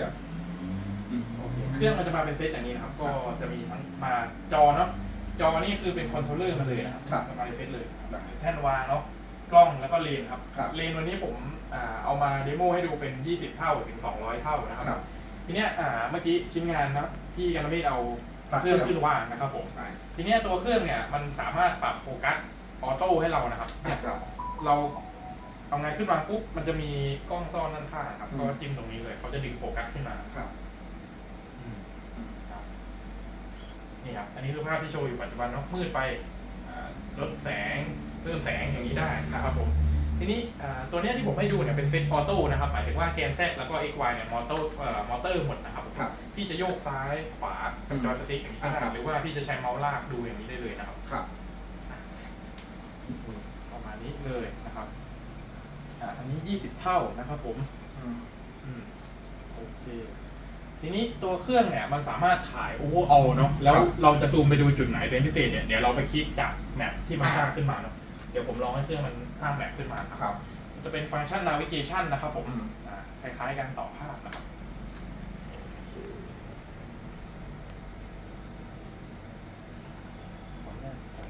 ดี๋ยวอืมโอเคเครื่องมันจะมาเป็นเซตอย่างนี้นะครับ ก็จะมีทั้งมาจอเนาะ จอนี่คือเป็นคอนโทรลเลอร์มาเลยนะครับครับมาในเซตเลยได้แท่นวางเนาะ กล้องแล้วก็เลนครับครับเลนวันนี้ผมอ่าเอามาเดโมให้ดูเป็น 20 เท่าถึง 200 เท่านะครับครับทีเนี้ยอ่าเมื่อกี้ชิ้นงานนะพี่กันเมฆเอาปรับเครื่องเครื่องขึ้นวางนะครับผมใช่ทีเนี้ยตัวเครื่องเนี่ยมันสามารถปรับโฟกัสออโต้ให้เรานะครับเนี่ยครับเรา เราเอาไงขึ้นมาปุ๊บมันจะมีกล้องซ่อนด้านข้างครับอืม ก็จิ้มตรงนี้เลยเขาจะดึงโฟกัสขึ้นมาครับครับนี่ครับ อันนี้รูปภาพที่โชว์อยู่ปัจจุบันเนาะมืดไปอ่าลดแสงเพิ่มแสงอย่างนี้ได้นะครับผม ทีนี้อ่าตัวเนี้ยที่ผมให้ดูเนี่ยเป็นเซตออโต้นะครับหมายถึงว่าแกน Z แล้วก็ XY เนี่ยมอเตอร์เอ่อมอเตอร์หมดนะครับผมครับพี่จะโยกซ้ายขวากับจอยสติ๊กอย่างนี้ก็ได้อ่าครับ หรือว่าพี่จะใช้เมาส์ลากดูอย่างนี้ได้เลยนะครับ ครับ ประมาณนี้เลยนะครับ อ่าอันนี้20เท่านะครับผมอืมอืมโอเค ทีนี้ตัวเครื่องเนี่ยมันสามารถถ่ายโอเวอร์ออเนาะแล้วเราจะซูมไปดูจุดไหนเป็นพิเศษเนี่ยเดี๋ยวเราไปคลิกจากแมปที่มันสร้างขึ้นมาเนาะเดี๋ยวผมลองให้เครื่องมันสร้างแมปขึ้นมาครับ ครับมันจะเป็นฟังก์ชัน navigation นะครับผมอืม อ่าคล้ายๆการต่อภาพนะครับขออนุญาตจับ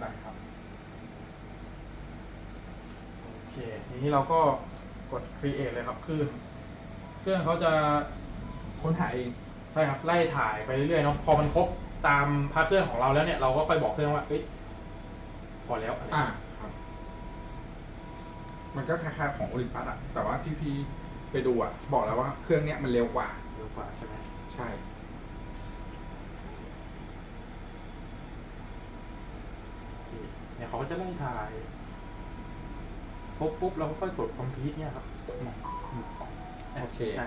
ได้ครับ โอเค ทีนี้เราก็กด create เลยครับคือเครื่องเขาจะค้นหาเองใช่ครับไล่ถ่ายไปเรื่อยๆเนาะพอมันครบตามพาร์ทเครื่องของเราแล้วเนี่ยเราก็ค่อยบอกเครื่องว่าเอ้ยพอแล้วอะไรอ่าครับ มันก็คล้ายๆของโอลิมปัสอะแต่ว่าที่พี่ไปดูอะบอกแล้วว่าเครื่องเนี้ยมันเร็วกว่า เร็วกว่าใช่ไหมใช่ เนี่ยเขาก็จะไล่ถ่ายคร บปุ๊บเราก็ค่อยกด complete เนี่ยครับโอเคได้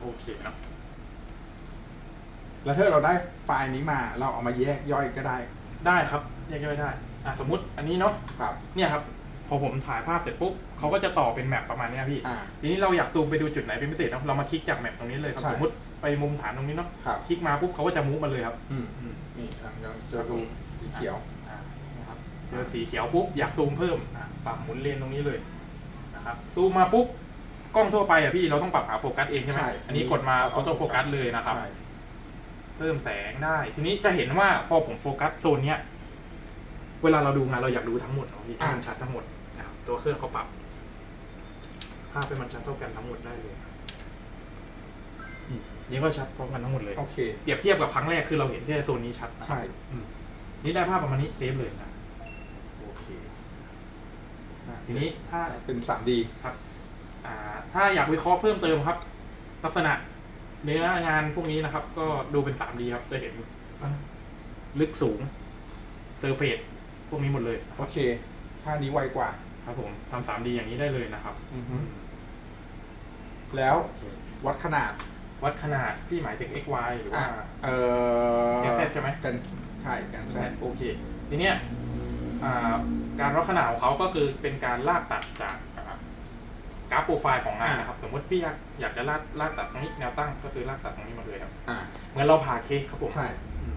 โอเคครับแล้วถ้าเราได้ไฟล์นี้มาเราเอามาแยกย่อยก็ได้ ได้ครับแยกย่อยได้อะสมมติอันนี้เนาะครับเนี่ยครับ พอผมถ่ายภาพเสร็จปุ๊บเขาก็จะต่อเป็นแมปประมาณเนี้ยพี่อ่าทีนี้เราอยากซูมไปดูจุดไหนเป็นพิเศษเนาะเรามาคลิกจากแมปตรงนี้เลยครับใช่สมมติไปมุมฐานตรงนี้เนาะครับคลิกมาปุ๊บเขาก็จะมูฟมาเลยครับ อืมอืมนี่ยังยังจะดูสีเขียวอ่านะครับ เจอสีเขียวปุ๊บอยากซูมเพิ่มอะปรับหมุนเลนตรงนี้เลยนะครับซูมมาปุ๊บกล้องทั่วไปอะพี่เราต้องปรับหาโฟกัสเองใช่ไหมใช่ อันนี้กดมาออโต้โฟกัสเลยนะครับ ใช่เพิ่มแสงได้ ทีนี้จะเห็นว่าพอผมโฟกัสโซนเนี้ยเวลาเราดูงานเราอยากดูทั้งหมดเนาะพี่ให้มันชัดทั้งหมดนะครับตัวเครื่องเขาปรับภาพให้มันชัดเท่ากันทั้งหมดได้เลยอืมนี่ก็ชัดพร้อมกันทั้งหมดเลย โอเค เปรียบเทียบกับครั้งแรกคือเราเห็นแค่โซนนี้ชัดนะใช่อืมนี่ได้ภาพประมาณนี้เซฟเลยนะโอ เคอะทีนี้ถ้าเป็น 3D ครับอ่าถ้าอยากวิเคราะห์เพิ่มเติมครับ ลักษณะเนื้องานพวกนี้นะครับ ก็ดูเป็น 3D ครับ จะเห็นลึกสูงเซอร์เฟสพวกนี้หมดเลยโอเคท่านี้ไวกว่า ครับผมทำ 3D อย่างนี้ได้เลยนะครับอือฮึแล้วโอเควัดขนาด วัดขนาดที่หมายถึง x y หรือว่า อะ เออแกน Z ใช่ไหม กันใช่แกันแซแซดโอเค ทีเนี้ยอ่า การวัดขนาดของเขาก็คือเป็นการลากตัดจากอ่ากราฟโปรไฟล์ของงานนะครับ สมมติพี่อยากอยากจะลากลากตัดตรงนี้แนวตั้งก็คือลากตัดตรงนี้มาเลยครับอ่าเหมือนเราผ่าเค้กครับผมใช่อืม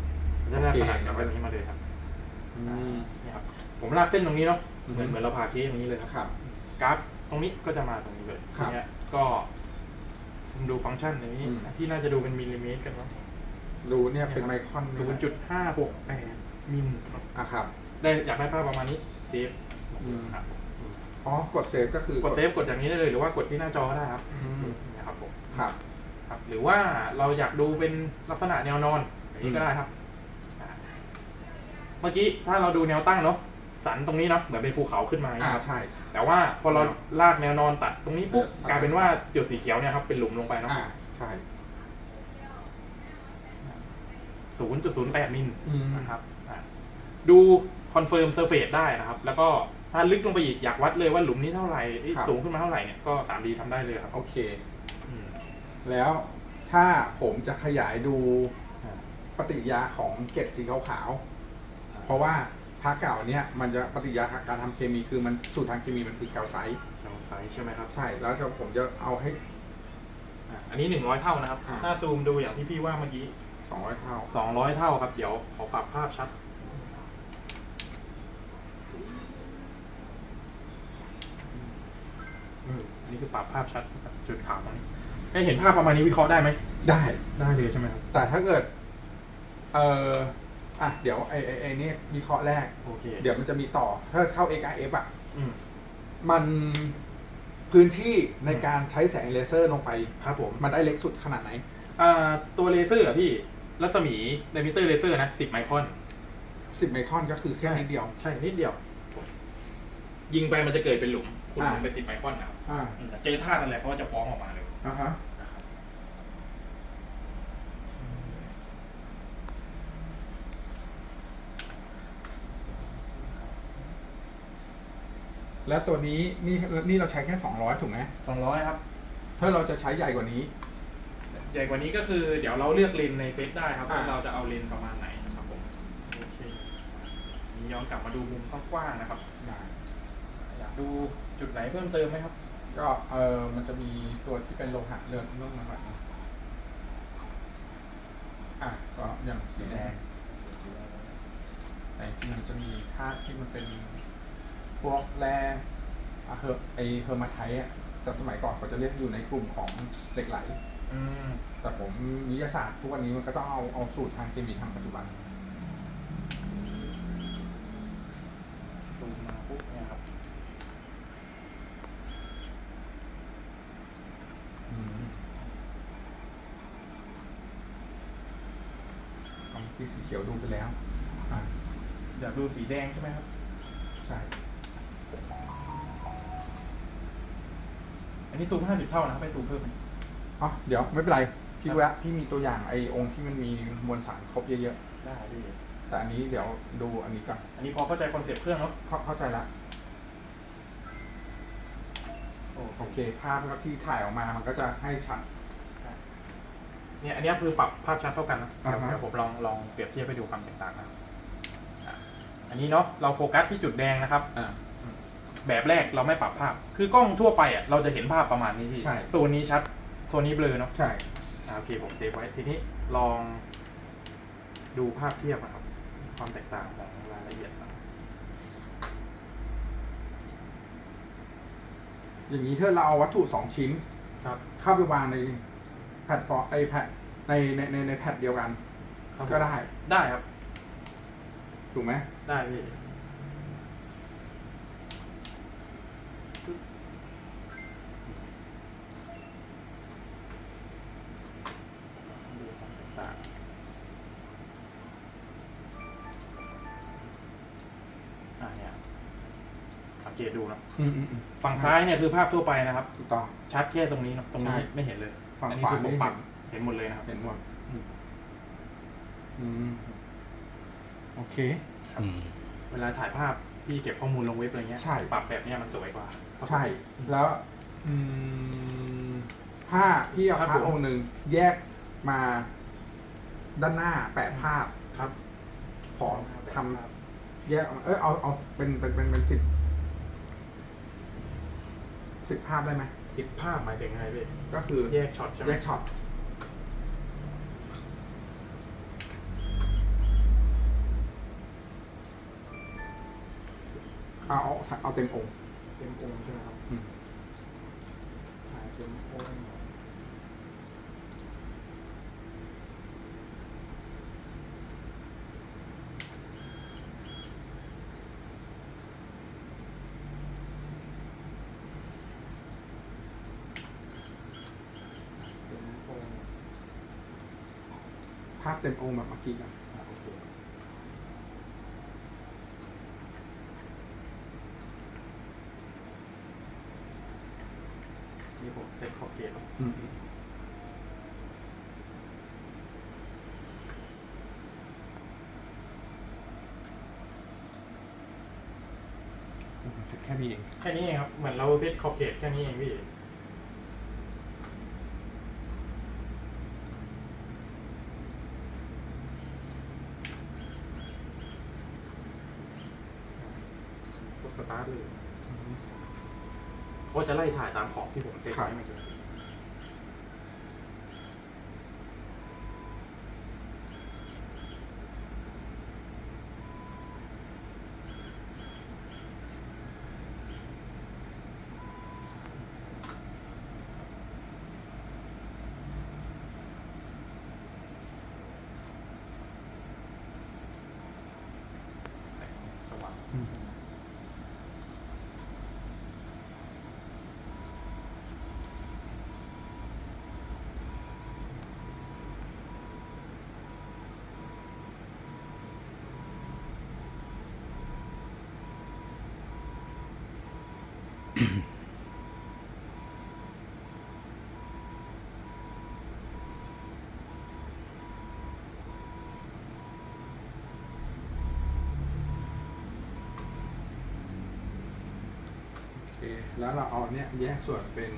จะลากโอเคขนาดแบบนี้มาเลยครับอืมเนี่ยครับผมลากเส้นตรงนี้เนาะอือฮึเหมือนเหมือนเราผ่าเค้กอย่างนี้เลยครับครับกราฟตรงนี้ก็จะมาตรงนี้เลยครัทีบเนี้ยก็ดูฟังก์ชันในนี้อืมที่น่าจะดูเป็นมิลลิเมตรกันเนาะดูเนี่ยเป็นไมครอนศูนย์จุดห้าหกแปดมิลอะครับ ได้อยากได้ภาพประมาณนี้เซฟอืม ครับอ๋อ กดเซฟก็คือกดเซฟกดอย่างนี้ได้เลยหรือว่ากดที่หน้าจอก็ได้ครับอืมนะครับผมครับ ครับ หรือว่าเราอยากดูเป็นลักษณะแนวนอนอย่างนี้ก็ได้ครับอ่าเมื่อกี้ถ้าเราดูแนวตั้งเนาะสันตรงนี้เนาะเหมือนเป็นภูเขาขึ้นมาอย่างอ่านี้ครับใช่ แต่ว่าพอเราลากแนวนอนตัดตรงนี้ปุ๊บเออกลายเป็นว่าจุดสีเขียวเนี่ยครับเป็นหลุมลงไปเนาะอ่าใช่ศูนย์จุดศูนย์แปดมิล อืม นะครับอะดู คอนเฟิร์มเซอร์เฟซได้นะครับ แล้วก็ถ้าลึกลงไปอีกอยากวัดเลยว่าหลุมนี้เท่าไหร่เอ๊ะครับ สูงขึ้นมาเท่าไหร่เนี่ยก็ 3D ทำได้เลยครับโอเค อืมแล้วถ้าผมจะขยายดูอ่าปฏิกิริยาของเกล็ดสีขาวๆ เพราะว่าพาเก่าเนี่ยมันจะปฏิกิริยาการทำเคมีคือมันสูตรทางเคมีมันคือแคลไซต์แถวไซส์ใช่ไหมครับใช่แล้วจะผมจะเอาให้ อะอันนี้ 100 เท่านะครับ อ่า ถ้าซูมดูอย่างที่พี่ว่าเมื่อกี้ 200 เท่า 200 เท่าครับ เดี๋ยวขอปรับภาพชัด อืมอันนี้คือ ปรับภาพชัดครับจุดขาวตรงนี้ให้เห็นภาพประมาณนี้วิเคราะห์ได้ไหมได้ ได้เลยใช่ไหมครับแต่ถ้าเกิด เอ่ออะ เดี๋ยวไอ้ไอ้ไอ้นี่วิเคราะห์แรก โอเคเดี๋ยวมันจะมีต่อ ถ้าเข้า XRF อะ อืมมันพื้นที่ในการใช้แสงเลเซอร์ลงไป ครับผมมันได้เล็กสุดขนาดไหน อ่าตัวเลเซอร์อะพี่รัศมีไดมิเตอร์เลเซอร์นะสิบไมครอน10 ไมครอนก็คือแค่นิดเดียว ใช่นิดเดียว ยิงไปมันจะเกิดเป็นหลุม คุณอ่าลงไปสิบไมครอนนะครับอ่าอืมแต่เจอธาตุอะไรเขาก็จะฟ้องออกมาเลยอ่าฮะนะครับแล้วตัวนี้นี่นี่เราใช้แค่ 200 ถูกไหมสองร้อยครับ ถ้าเราจะใช้ใหญ่กว่านี้ ใหญ่กว่านี้ก็คือเดี๋ยวเราเลือกเลนส์ในเซตได้ครับอ่า ว่าเราจะเอาเลนส์ประมาณไหนครับผมโอเคนี่ย้อนกลับมาดูมุมกว้างๆนะครับอยากดู จุดไหนเพิ่มเติมไหมครับ ก็เออมันจะมีตัวที่เป็นโลหะเลื่อนเลื่อนมาหน่อยนะอะก็อย่างสีแดงแต่จริงๆมันจะมีธาตุที่มันเป็นพวกแร่อะเฮอไอเฮอร์มาไทต์อะแต่สมัยก่อนเขาจะเรียกอยู่ในกลุ่มของเหล็กไหล อืม แต่ผมวิทยาศาสตร์ทุกวันนี้มันก็ต้องเอาเอาสูตรทางเคมีทางปัจจุบัน ซูมมาปุ๊บเนี่ยครับ อืมเอาที่สีเขียวดู ไปแล้วอะอยากดูสีแดงใช่ไหมครับ ใช่ อันนี้ซูม50เท่านะครับไปซูมเพิ่มไหมอ๋อเดี๋ยวไม่เป็นไร พี่แวะพี่มีตัวอย่างไอองค์ที่มันมีมวลสารครบเยอะได้พี่ๆแต่อันนี้เดี๋ยวดูอันนี้ก่อน อันนี้พอเข้าใจคอนเซ็ปต์เครื่องเนาะ เข้าเข้าใจละโอ้โอเค ภาพที่ถ่ายออกมามันก็จะให้ชัด เนี่ยอันนี้คือปรับภาพชัดเท่ากันนะอ่าเดี๋ยวฮะ เดี๋ยวผมลองลองเปรียบเทียบให้ดูความแตกต่างนะครับอะอันนี้เนาะเราโฟกัสที่จุดแดงนะครับ อ่า แบบแรกเราไม่ปรับภาพ คือกล้องทั่วไปอะเราจะเห็นภาพประมาณนี้พี่ใช่ โซนนี้ชัดโซนนี้เบลอเนาะใช่ อ่าโอเคผมเซฟไว้ทีนี้ลอง ดูภาพเทียบนะครับ ความแตกต่างของรายละเอียดนะอย่างนี้ถ้าเราเอาวัตถุสองชิ้น ครับเข้าไปวางใน แพลตฟอร์มไอแพดในในในในแพดเดียวกันครับก็ได้ได้ครับ ถูกไหมได้พี่ดูความแตกต่างอ่าเนี่ยสังเกตดูนะอืมอืมอืมฝั่งซ้ายเนี่ยคือภาพทั่วไปนะครับ ถูกต้อง ชัดแค่ตรงนี้เนอะตรงนี้ใช่ ไม่เห็นเลยฝั่งอันนี้ขวาคือผมปรับไม่เห็นเห็นหมดเลยนะครับ เห็นหมดอืมอืมโอเค อืม เวลาถ่ายภาพที่เก็บข้อมูลลงเว็บอะไรเงี้ยใช่ ปรับแบบเนี้ยมันสวยกว่า ใช่ แล้ว อืมถ้าพี่เอาครับพระผมองค์หนึ่งแยกมาด้านหน้าแปะภาพ ครับขอทำแยกออกมาเออเอาเอาเป็นเป็นเป็นเป็นสิบสิบภาพได้ไหม สิบภาพหมายถึงไงพี่ก็คือแยกช็อตใช่ไหมแยกช็อตเอาเอาเอาเต็มองค์เต็มองค์ใช่ไหมครับอืมถ่ายเต็มองค์เต็มองค์ ภาพ เต็มองค์แบบเมื่อกี้กันอะโอเคนี่ผมเซ็ตขอบเขตแล้วอืมอืมอืมเสร็จแค่นี้เอง แค่นี้เองครับ เหมือนเราเซตขอบเขตแค่นี้เองพี่ กดสตาร์ทเลยเขา จะไล่ถ่ายตามขอบที่ผมเซตครับไว้เมื่อกี้ โอเค แล้วเราเอาเนี้ยแยกส่วนเป็น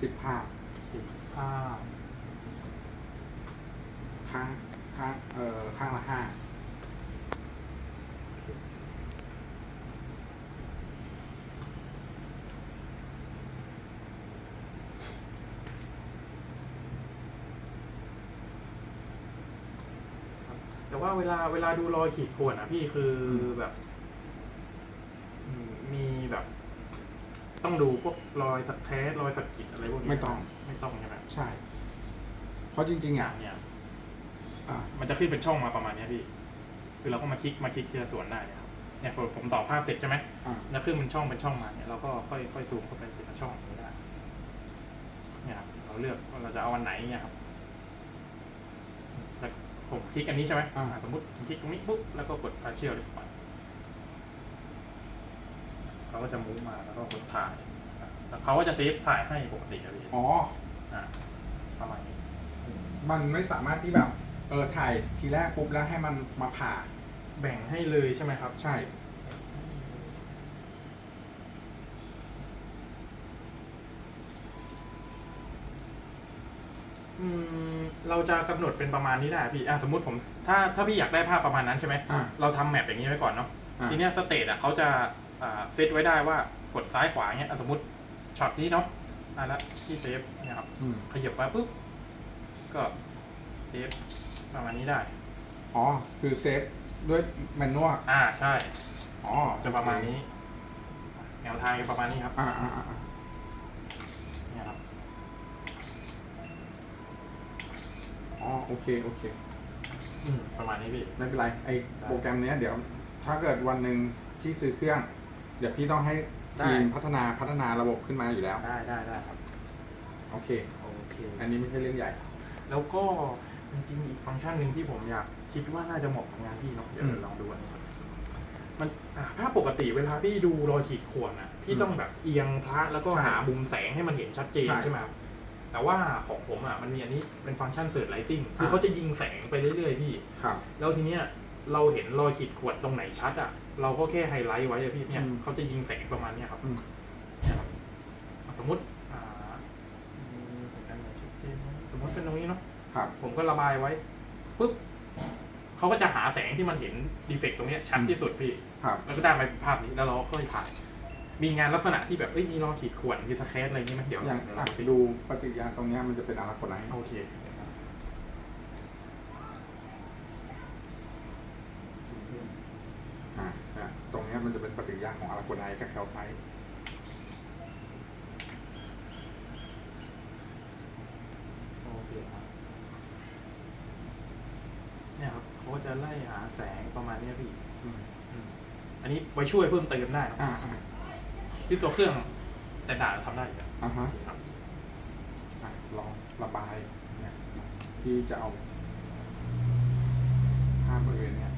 สิบภาพสิบภาพข้างข้างเอ่อข้างละห้า เวลาเวลาดูรอยขีดข่วนอะพี่คืออมแบบอืมมีแบบ ต้องดูพวกรอยสักแท้รอยสักจิตอะไรพวกนี้ไม่ต้อง ไม่ต้องใช่ไหมใช่ เพราะจริง ๆอะเนี่ยอะมันจะขึ้นเป็นช่องมาประมาณเนี้ยพี่ คือเราก็มาคลิกมาคลิกทีละส่วนได้นะครับเนี่ยพอผมต่อภาพเสร็จใช่ไหมอะแล้วขึ้นเป็นช่องเป็นช่องมาเนี่ยเราก็ค่อยค่อยซูมเข้าไปเป็นช่องนี้ได้เนี่ยครับเราเลือกว่าเราจะเอาวันไหนเนี่ยครับแล้ว ผมคลิกอันนี้ใช่ไหมอ่าสมมติผมคลิกตรงนี้ปุ๊บแล้วก็กด partial เลยก่อนเขาก็จะมูฟมาแล้วก็กดถ่ายอะแล้วเขาก็จะเซฟถ่ายให้ปกติอะพี่อ๋อ อ่าประมาณนี้มันไม่สามารถที่แบบ เออถ่ายทีแรกปุ๊บแล้วให้มันมาผ่า แบ่งให้เลยใช่ไหมครับ ใช่ อืม เราจะกำหนดเป็นประมาณนี้ได้พี่อะสมมติผม ถ้าถ้าพี่อยากได้ภาพประมาณนั้นใช่ไหมอะเราทำแมปอย่างนี้ไว้ก่อนเนาะอะทีเนี้ยสเตตอะเขาจะอ่าเซตไว้ได้ว่ากดซ้ายขวาเงี้ยอะสมมติช็อตนี้เนาะอะแล้วที่เซฟเนี่ยครับอืมขยับไปปุ๊บก็เซฟประมาณนี้ได้ อ๋อ คือเซฟด้วยแมนนวลอ่าใช่ อ๋อจะประมาณนี้ แนวทางจะประมาณนี้ครับ อ่าอ่าอ่า เนี่ยครับ อ๋อ โอเคโอเค อืมประมาณนี้พี่ ไม่เป็นไรไอได้โปรแกรมเนี้ยเดี๋ยวถ้าเกิดวันหนึ่งพี่ซื้อเครื่อง เดี๋ยวพี่ต้องให้ทีมได้พัฒนาพัฒนาระบบขึ้นมาอยู่แล้ว ได้ได้ได้ครับ โอเค โอเค อันนี้ไม่ใช่เรื่องใหญ่ แล้วก็จริงๆอีกฟังก์ชันหนึ่งที่ผมอยากคิดว่าน่าจะเหมาะกับงานพี่เนาะเดี๋ยวอืมลองดูอันนี้ครับมันอ่าถ้าปกติเวลาพี่ดูรอยขีดข่วนอะ พี่อืมต้องแบบเอียงพระแล้วก็ใช่หามุมแสงให้มันเห็นชัดเจนใช่ ใช่ไหมครับ แต่ว่าของผมอะมันมีอันนี้เป็นฟังก์ชันเสิร์ชไลติงคืออ่าเขาจะยิงแสงไปเรื่อยๆพี่ ครับ แล้วทีเนี้ยเราเห็นรอยขีดข่วนตรงไหนชัดอะ เราก็แค่ไฮไลท์ไว้อะพี่เนี่ยอืม เขาจะยิงแสงประมาณเนี้ยครับอืมเนี่ยครับอะสมมติอ่าอืมเห็นอันไหนชัดเจนไหมสมมติเป็นตรงนี้เนาะ ครับ ผมก็ระบายไว้ปุ๊บเขาก็จะหาแสงที่มันเห็นดีเฟกต์ตรงเนี้ยชัดที่สุดพี่ ครับ แล้วก็ได้มาเป็นภาพนี้แล้วเราก็ค่อยถ่าย มีงานลักษณะที่แบบเอ้ยมีรอยขีดข่วนมีสแครอะไรนี้ไหมเดี๋ยวอย่างเดี๋ยวอะเราไปดูปฏิกิริยาตรงเนี้ยมันจะเป็นอาราโคไนท์โอเคอ่าอะตรงเนี้ยมันจะเป็นปฏิกิริยาของอาราโคไนท์กับแคลไฟต์โอเคครับเนี่ยครับเขาก็จะไล่หาแสงประมาณเนี้ยพี่อืมอืมอันนี้ไว้ช่วยเพิ่มเติมได้นะอ่าอ่า ที่ตัวเครื่องสแตนดาร์ดทำได้อยู่แล้วอ่าฮะครับอะลองระบายเนี่ยที่จะเอาภาพบริเวณเนี้ย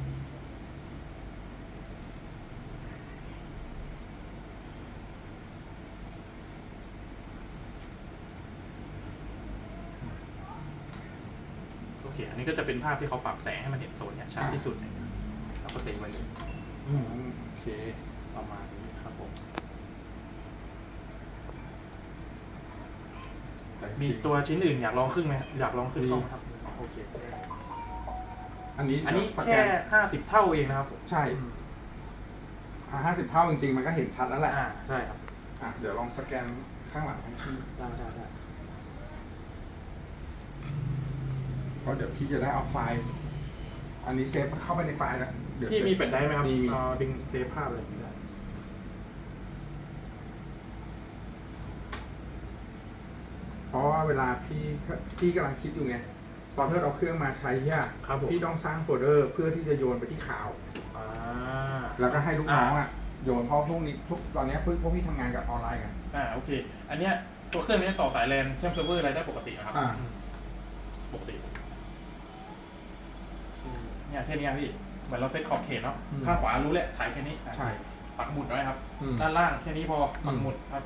โอเค อันนี้ก็จะเป็นภาพที่เขาปรับแสงให้มันเห็นโซนเนี่ยชัดที่สุดเนี่ยเราก็เซฟไว้เลยอืมโอเค ประมาณนี้ครับผม แต่จ มีริงตัวชิ้นอื่นอยากลองขึ้นไหมอยากลองขึ้นมีกล้องไหมครับโอเค อันนี้อันนี้สกแค่นห้าสิบเท่าเองนะครับใช่ห้าสิบเท่าจริงๆ มันก็เห็นชัดแล้วแหละอ่าใช่ครับอะเดี๋ยวลองสแกนข้างหลังให้พี่ได้ได้ได้เพราะเดี๋ยวพี่จะได้เอาไฟล์ อันนี้เซฟเข้าไปในไฟล์แล้วเดี๋ยวพี่มีแฟลชไดรฟ์ไหมครับมีมี เอ่อดึงเซฟภาพอะไรอย่างนี้ได้ เพราะว่าเวลาพี่พี่กำลังคิดอยู่ไงตอนที่เราเอาเครื่องมาใช้เนี่ยครับผมพี่ต้องสร้างโฟลเดอร์เพื่อที่จะโยนไปที่ข่าว อ่า แล้วก็ให้ลูกน้องอะโยนเพราะพวกนี้ทุกตอนเนี้ยพวกพวกพี่ทำงานกับออนไลน์กัน อ่าโอเค อันเนี้ยตัวเครื่องนี้ต่อสายแลนเชื่อมเซิร์ฟเวอร์อะไรได้ปกตินะครับ อ่าอืมปกติเนี่ยแค่เนี้ยพี่ เหมือนเราเซตขอบเขตเนาะข้างขวารู้แหละถ่ายแค่นี้อะใช่ ปักหมุดไว้ครับ อืม ด้านล่างแค่นี้พอปักอืมหมุดครับ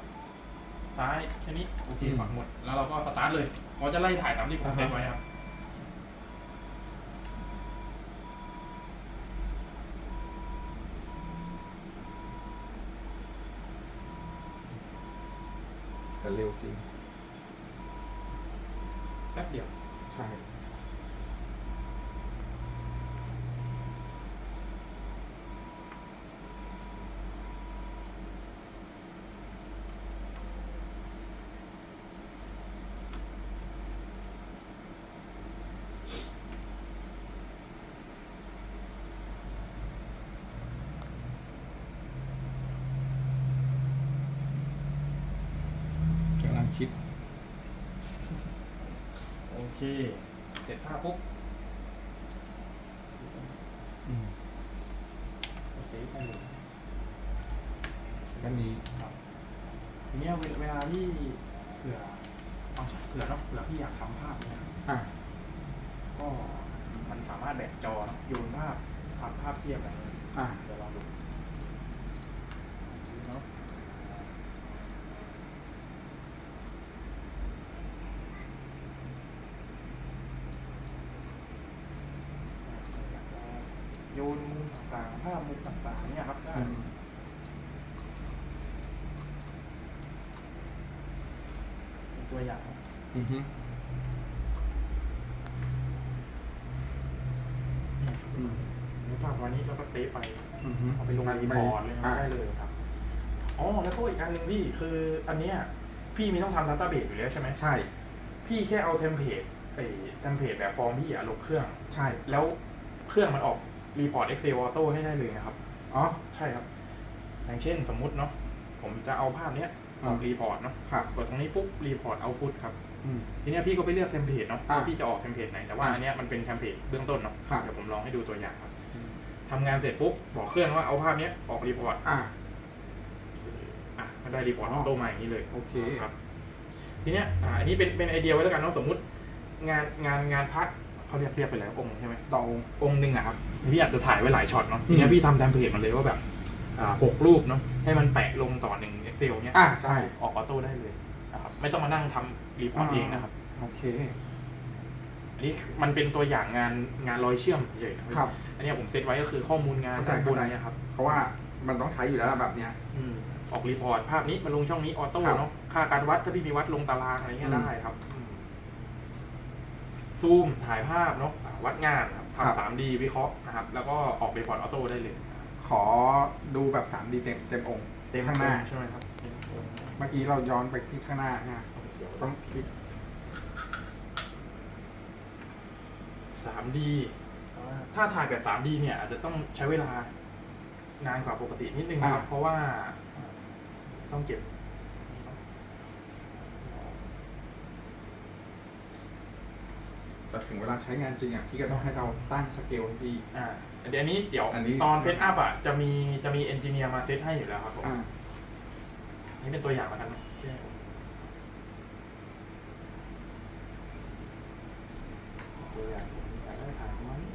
ซ้ายแค่นี้โอเคอืม ปักหมุดแล้วเราก็สตาร์ทเลยเราจะไล่ถ่ายตามที่ผมอ่าฮะเซตไว้ครับแต่เร็วจริง แป๊บเดียว ใช่ เคเสร็จภาพปุ๊บอืมก็เซฟไปเลยแค่นี้ครับทีเนี้ยเวเวลาที่เผื่อเอาใช่เผื่อเนาะเผื่อพี่อยากทำภาพเนี่ยอะก็มันสามารถแบกจอเนอะโยนภาพทำภาพเทียบอะไรอย่างเงี้ยอะ เดี๋ยวลองดูเนาะโยนมุมต่างๆภาพมุมต่างๆเนี่ยครับได้ อืม เป็นตัว อย่างครับอือฮึอืมนี่ภาพวันนี้เราก็เซฟไปอือฮึเอาไปลงรีพอร์ตเลยนะอะได้เลยครับอ๋อแล้วก็อีกอันหนึ่งพี่คืออันเนี้ยพี่มีต้องทำดัตต้าเบสอยู่แล้วใช่ไหมใช่ พี่แค่เอาเทมเพลตไอ้เทมเพลตแบบฟอร์มพี่อะลงเครื่อง ใช่ แล้วเครื่องมันออกรีพอร์ต Excel Auto ให้ได้เลยนะครับ อ๋อ ใช่ครับ อย่างเช่นสมมุติเนาะผมจะเอาภาพเนี้ยออกอืมรีพอร์ตเนาะครับกดตรงนี้ปุ๊บรีพอร์ตเอาพุทครับอืม ทีเนี้ยพี่ก็ไปเลือกเทมเพลตเนาะอะว่าพี่จะออกเทมเพลตไหนแต่ว่าอะอันเนี้ยมันเป็นเทมเพลตเบื้องต้นเนาะครับ เดี๋ยวผมลองให้ดูตัวอย่างครับทำงานเสร็จปุ๊บบอกเครื่องว่าเอาภาพเนี้ยออกรีพอร์ตอะ อะมันได้รีพอร์ตออโต้มาอย่างนี้เลยโอเค ครับทีเนี้ยอ่าอันนี้เป็นเป็นไอเดียไว้แล้วกันเนาะสมมุติงานงานงานพักเขาเรียกเรียกไปแล้วองค์ใช่ไหมเราองค์หนึ่งอะครับพี่อยากจะถ่ายไว้หลายช็อตเนาะอืมทีเนี้ยพี่ทำแทมเพลตมันเลยว่าแบบอ่าหกรูปเนาะให้มันแปะลงต่อหนึ่ง Excel เนี้ยอะใช่ ออกออโต้ได้เลย นะครับไม่ต้องมานั่งทำรีพอร์ตเองนะครับ โอเค อันนี้มันเป็นตัวอย่างงานงานรอยเชื่อมเฉยๆนะครับ อันเนี้ยผมเซตไว้ก็คือข้อมูลงานเข้าใจด้านบนเข้าใจเนี่ยครับเพราะว่ามันต้องใช้อยู่แล้วล่ะแบบเนี้ย อืมออกรีพอร์ตภาพนี้มาลงช่องนี้ออโต้ครับเนาะค่าการวัดถ้าพี่มีวัดลงตารางอะไรเงี้ยอืมได้ครับอืมซูมถ่ายภาพเนาะอ่าวัดงานครับครับ ทำสามดีวิเคราะห์นะครับ แล้วก็ออกรีพอร์ตออโต้ได้เลยขอดูแบบ 3D เต็มเต็มองค์เต็มข้างหน้า ใช่ไหมครับเต็ มองค์เมื่อกี้เราย้อนไปที่ข้างหน้านะต้องคลิกสามดีถ้าถ่ายแบบสามดีเนี่ย อาจจะต้องใช้เวลานานกว่าปกตินิดนึงนะครับ อ่า เพราะว่าต้องเก็บ แต่ถึงเวลาใช้งานจริงอะพี่ก็ต้องให้เราตั้งสเกลให้พี่อ่าเดี๋ยวอันนี้เดี๋ยวอันนี้ตอนเซตอัพอะจะมีจะมีเอนจิเนียร์มาเซตให้อยู่แล้วครับผม อ่า นี่เป็นตัวอย่างแล้วกันนะแค่ตัวอย่างผมอยากได้ถ่ายประมาณนี้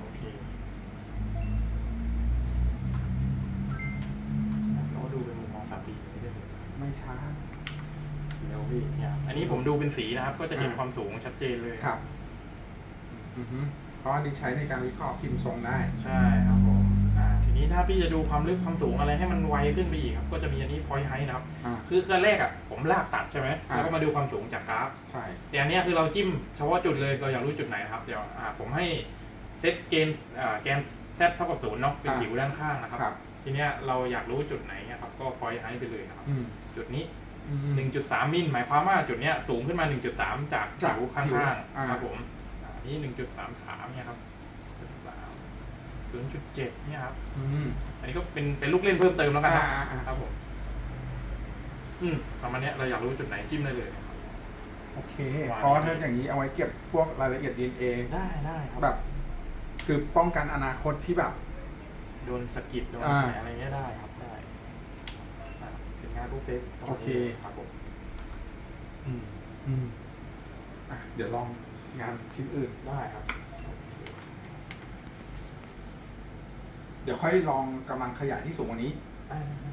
โอเคเราดูเป็นมุมมองสามดีได้เลย ไม่ ช้าเดี๋ยวพี่เนี่ยอันนี้ผมดูเป็นสีนะครับ ก็จะเห็นอ่าความสูงชัดเจนเลยครับอือฮึเพราะอันนี้ใช้ในการวิเคราะห์พิมพ์ทรงได้ ใช่ครับผมอ่าทีนี้ถ้าพี่จะดูความลึกความสูงอะไรให้มันไวขึ้นไปอีกครับ ก็จะมีอันนี้ point height นะครับ อ่า คือขั้นแรกอะผมลากตัดใช่ไหมอ่า แล้วก็มาดูความสูงจากกราฟ ใช่ แต่อันเนี้ยคือเราจิ้มเฉพาะจุดเลยเราอยากรู้จุดไหนครับเดี๋ยวอ่าผมให้เซตเกณฑ์อ่าแกน z เท่ากับศูนย์เนาะเป็นผิวด้านข้างนะครับ ครับ ทีเนี้ยเราอยากรู้จุดไหนเนี่ยครับก็พอยให้ไปเลยนะครับ อืมจุดนี้ อืม 1.3 มิลหมายความว่าจุดเนี้ยสูงขึ้นมา 1.3 จากจากผิวข้ผิวางอ่า ๆครับผมอ่านี่ 1.33เนี่ยครับ3 0.7เนี่ยครับอืม อันนี้ก็เป็นเป็นลูกเล่นเพิ่มเติมแล้วกันนะอ่าอ่าครับผมอืมประมาณเนี้ยเราอยากรู้จุดไหนจิ้มได้เลยครับ โอเควางเพราะว่าถ้าอย่างนี้เอาไว้เก็บพวกรายละเอียด DNA ได้ได้ครับ แบบ คือป้องกันอนาคตที่แบบ โดนสะกิดโดนอ่าแผลอะไรเงี้ยได้ครับได้อ่าเป็นงานรูปเซฟโอเค ครับผมอืมอืมอะเดี๋ยวลองงานชิ้นอื่นได้ครับ เดี๋ยวค่อยลองกำลังขยายที่สูงกว่านี้ ได้ได้ได้